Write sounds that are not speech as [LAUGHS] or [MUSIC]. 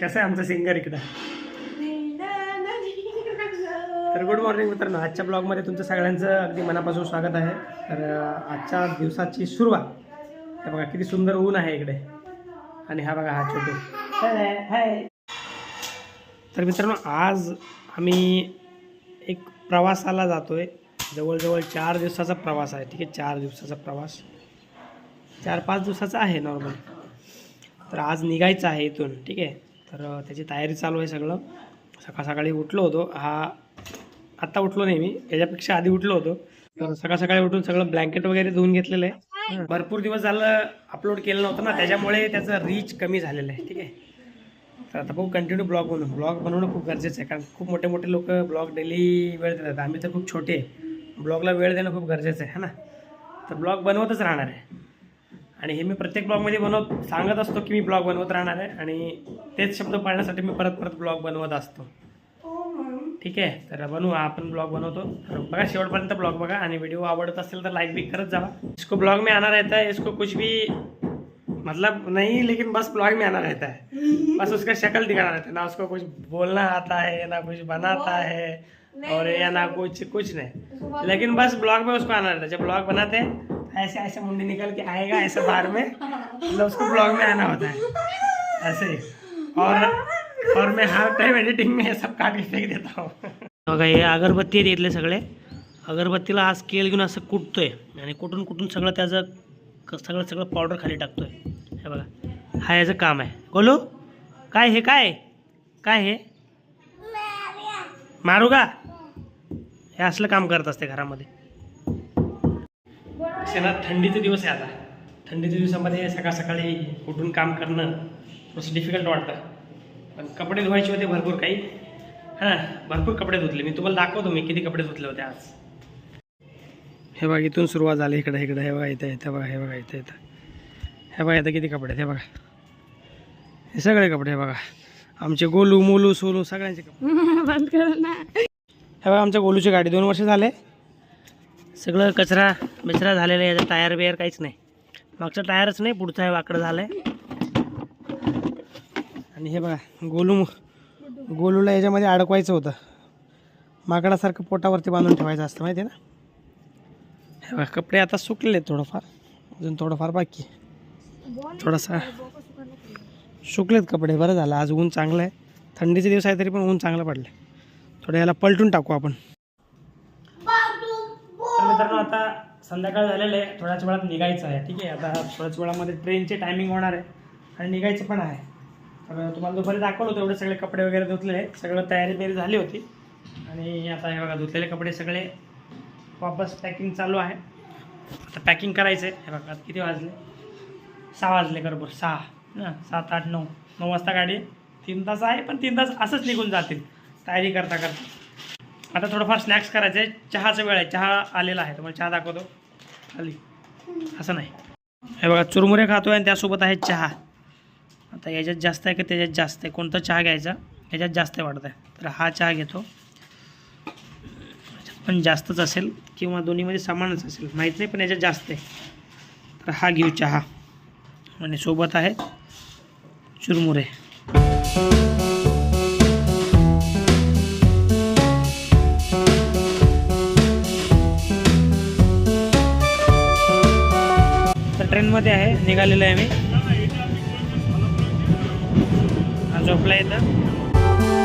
कसं आहे आमचं सिंगर इकडं? तर गुड मॉर्निंग मित्रांनो आजच्या ब्लॉगमध्ये तुमचं सगळ्यांचं अगदी मनापासून स्वागत आहे. तर आजच्या दिवसाची सुरुवात हे बघा किती सुंदर ऊन आहे इकडे. आणि हा बघा हा छोटू. हाय, तर मित्रांनो आज आम्ही एक प्रवासाला जातोय. जवळजवळ चार दिवसाचा प्रवास आहे ठीक आहे? चार दिवसाचा प्रवास. चार पाच दिवसाचा आहे नॉर्मल तर आज निघायचं आहे इथून ठीक आहे? तर त्याची तयारी चालू आहे सगळं. सकाळ सकाळी उठलो होतो. हा आत्ता उठलो नाही मी. याच्यापेक्षा आधी उठलो होतो. तर सकाळ सकाळी उठून सगळं ब्लँकेट वगैरे धुवून घेतलेलं आहे. भरपूर दिवस झालं अपलोड केलं नव्हतं ना. त्याच्यामुळे त्याचं रीच कमी झालेलं आहे. ठीक आहे? तर आता बघू कंटिन्यू ब्लॉग बनवू ब्लॉग बनवणं खूप गरजेचं आहे. कारण खूप मोठे मोठे लोक ब्लॉग डेली वेळ देतात. आम्ही तर खूप छोटे आहे. ब्लॉगला वेळ देणं खूप गरजेचं आहे है ना? तर ब्लॉग बनवतच राहणार आहे. आणि हे मी प्रत्येक ब्लॉगमध्ये बनवत सांगत असतो की मी ब्लॉग बनवत राहणार आहे आणि तेच शब्द पाळण्यासाठी मी परत परत ब्लॉग बनवत असतो. ठीक आहे? तर बनवू आपण ब्लॉग बनवतो. तर बघा शेवटपर्यंत ब्लॉग बघा आणि व्हिडिओ आवडत असेल तर लाइक भी करत जावा. इसको ब्लॉग में आना रहता है इसको कुछ भी मतलब नहीं लेकिन बस ब्लॉग में आना रहता है। बस उसका शक्ल दिखाना रहता है ना उसको कुछ बोलना आता है ना कुछ बनाता है और या ना कुछ कुछ नहीं। लेकिन बस ब्लॉग में उसको आना रहता है। जब ब्लॉग बनाते हैं ऐसे ऐसे मुंडी निकल के आएगा ऐसे बाहर में। मतलब उसको ब्लॉग में आना होता है। ऐसे और और मैं हर टाइम एडिटिंग में ये सब काट के फेंक देता हूँ। बघा हे अगरबत्ती आहेत इथले सगळे. अगरबत्तीला हा स्केल घेऊन असं कुटतोय. आणि कुठून कुठून सगळं त्याचं सगळं सगळं पावडर खाली टाकतोय. हे बघा. हा याचं काम आहे. बोलू काय हे काय? काय हे? मारू का हे असलं काम करत असते घरामध्ये. ना थंडीचे दिवस आहे आता. थंडीच्या दिवसामध्ये सकाळ सकाळी उठून काम करणं थोडंसं डिफिकल्ट वाटतं. पण कपडे धुवायचे होते भरपूर काही. हां भरपूर कपडे धुतले. मी तुम्हाला दाखवतो मी किती कपडे धुतले होते आज. हे बघा इथून सुरुवात झाली. इकडे इकडे. हे बघा इथं इथं बघा हे बघा इथं इथं. हे बघा इथं किती कपडे आहेत, हे बघा. हे सगळे कपडे हे बघा. आमचे गोलू मोलू सोलू सगळ्यांचे कपडे. [LAUGHS] बंद कर ना. हे बघा आमच्या गोलूची गाडी दोन वर्ष झाले. सगळं कचरा बिचरा झालेला आहे याचा टायर बियर काहीच नाही. मागचं टायरच नाही पुढचं वाकडं झालं आहे आणि हे बघा गोलू गोलूला याच्यामध्ये अडकवायचं होतं. माकडासारखं पोटावरती बांधून ठेवायचं असतं माहिती आहे ना? हे बघा कपडे आता सुकलेले थोडंफार. अजून थोडंफार बाकी थोडासा सुकलेत कपडे बरं झालं. आज ऊन चांगलं आहे. थंडीचे दिवस आहे तरी पण ऊन चांगलं पडलं थोडं याला पलटून टाकू आपण. मित्रांनो आता संध्याकाळ झालेलं आहे. थोड्याच वेळात निघायचं आहे. ठीक आहे? आता थोड्याच वेळामध्ये ट्रेनचे टायमिंग होणार आहे. आणि निघायचं पण आहे. तर तुम्हाला दुपारी दाखवलं होतं एवढे सगळे कपडे वगैरे धुतले. सगळं तयारी बियारी झाली होती. आणि आता हे बघा धुतलेले कपडे सगळे वापस पॅकिंग चालू आहे. आता पॅकिंग करायचं आहे हे बघा किती वाजले? सहा वाजले बरोबर. सहा. ना सात आठ नऊ. नऊ वाजता गाडी. आहे. तीन तास आहे पण तीन तास असंच निघून जातील. तयारी करता करता. आता थोडंफार स्नॅक्स करायचं आहे चहाचा वेळ आहे. चहा आलेला आहे. तुम्हाला चहा दाखवतो. खाली असं नाही. हे बघा चुरमुरे खातो आहे आणि त्यासोबत आहे चहा. आता याच्यात जास्त आहे का त्याच्यात जास्त आहे? कोणता चहा घ्यायचा? याच्यात जास्त वाटत आहे तर हा चहा घेतो. पण जास्तच असेल किंवा दोन्हीमध्ये समानच असेल. माहीत नाही पण याच्यात जास्त आहे. तर हा घेऊ चहा. आणि सोबत आहे चुरमुरे. मध्ये आहे निघालेलो आहे मी. झोपला इथं.